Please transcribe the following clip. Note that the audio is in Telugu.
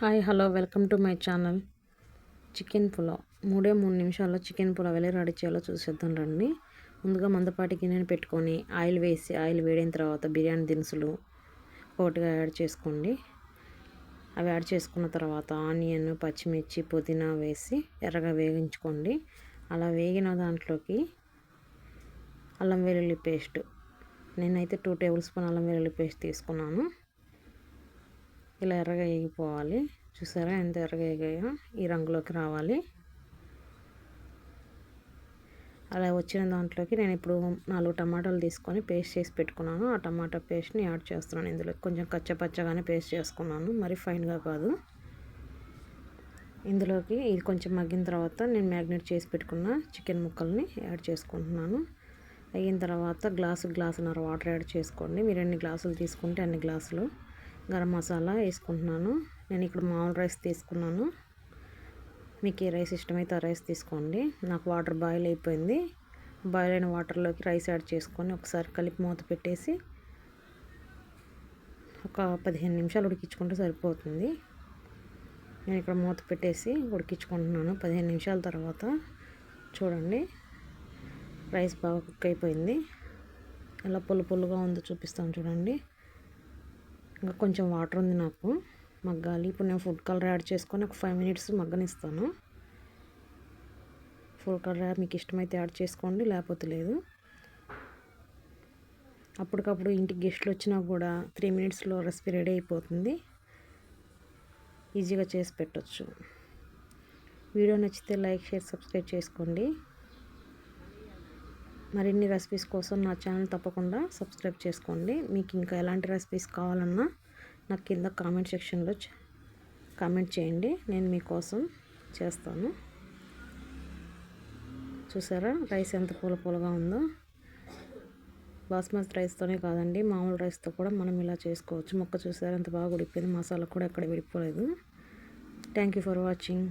Hi hello welcome to my channel. Chicken pulao. మూడే మూడు నిమిషాల్లో చికెన్ పులావ్ ఎలా రెడీ చేయాలో చూసేద్దాం రండి. ముందుగా మందపాటి గిన్నెని పెట్టుకొని ఆయిల్ వేసి ఆయిల్ వేడిన తర్వాత బిర్యానీ దినుసులు ఒకటిగా యాడ్ చేసుకోండి. అవి యాడ్ చేసుకున్న తర్వాత ఆనియన్ పచ్చిమిర్చి పుదీనా వేసి ఎర్రగా వేగించుకోండి. అలా వేగిన దాంట్లోకి అల్లం వెల్లుల్లి పేస్ట్. నేనైతే టూ టేబుల్ స్పూన్ అల్లం వెల్లుల్లి పేస్ట్ తీసుకున్నాను. ఇలా ఎర్రగా వేగిపోవాలి చూసారా ఎంత ఎర్రగా వేగాయో ఈ రంగులోకి రావాలి. అలా వచ్చిన దాంట్లోకి నేను ఇప్పుడు నాలుగు టమాటాలు తీసుకొని పేస్ట్ చేసి పెట్టుకున్నాను. ఆ టమాటా పేస్ట్ని యాడ్ చేస్తున్నాను ఇందులో. కొంచెం కచ్చపచ్చగానే పేస్ట్ చేసుకున్నాను. మరి ఫైన్గా కాదు. ఇందులోకి ఇది కొంచెం మగ్గిన తర్వాత నేను మ్యాగ్నేట్ చేసి పెట్టుకున్న చికెన్ ముక్కల్ని యాడ్ చేసుకుంటున్నాను. అయిన తర్వాత గ్లాసు గ్లాసున్నర వాటర్ యాడ్ చేసుకోండి. మీరు ఎన్ని గ్లాసులు తీసుకుంటే అన్ని గ్లాసులు. గరం మసాలా వేసుకుంటున్నాను. నేను ఇక్కడ మామూలు రైస్ తీసుకున్నాను. మీకు ఏ రైస్ ఇష్టమైతే ఆ రైస్ తీసుకోండి. నాకు వాటర్ బాయిల్ అయిపోయింది. బాయిల్ అయిన వాటర్లోకి రైస్ యాడ్ చేసుకొని ఒకసారి కలిపి మూత పెట్టేసి ఒక పదిహేను నిమిషాలు ఉడికించుకుంటే సరిపోతుంది. నేను ఇక్కడ మూత పెట్టేసి ఉడికించుకుంటున్నాను. పదిహేను నిమిషాల తర్వాత చూడండి. రైస్ బాగా కుక్ అయిపోయింది. ఎలా పుల్ల పుల్లుగా ఉందో చూపిస్తాను చూడండి. ఇంకా కొంచెం వాటర్ ఉంది నాకు. మగ్గాలి. ఇప్పుడు నేను ఫుడ్ కలర్ యాడ్ చేసుకొని ఒక ఫైవ్ మినిట్స్ మగ్గనిస్తాను. ఫుడ్ కలర్ మీకు ఇష్టమైతే యాడ్ చేసుకోండి లేకపోతే లేదు. అప్పటికప్పుడు ఇంటికి గెస్ట్లు వచ్చినా కూడా త్రీ మినిట్స్లో రెసిపీ రెడీ అయిపోతుంది. ఈజీగా చేసి పెట్టచ్చు. వీడియో నచ్చితే లైక్ షేర్ సబ్స్క్రైబ్ చేసుకోండి. మరిన్ని రెసిపీస్ కోసం నా ఛానల్ తప్పకుండా సబ్స్క్రైబ్ చేసుకోండి. మీకు ఇంకా ఎలాంటి రెసిపీస్ కావాలన్నా నాకు కింద కామెంట్ సెక్షన్లో కామెంట్ చేయండి. నేను మీకోసం చేస్తాను. చూసారా? రైస్ ఎంత పూల పూలగా ఉందో. బాస్మతి రైస్తోనే కాదండి మామూలు రైస్తో కూడా మనం ఇలా చేసుకోవచ్చు. మొక్క చూసారా? ఎంత బాగా ఉడిపోయింది మసాలా కూడా ఎక్కడ విడిపోలేదు. Thank you for watching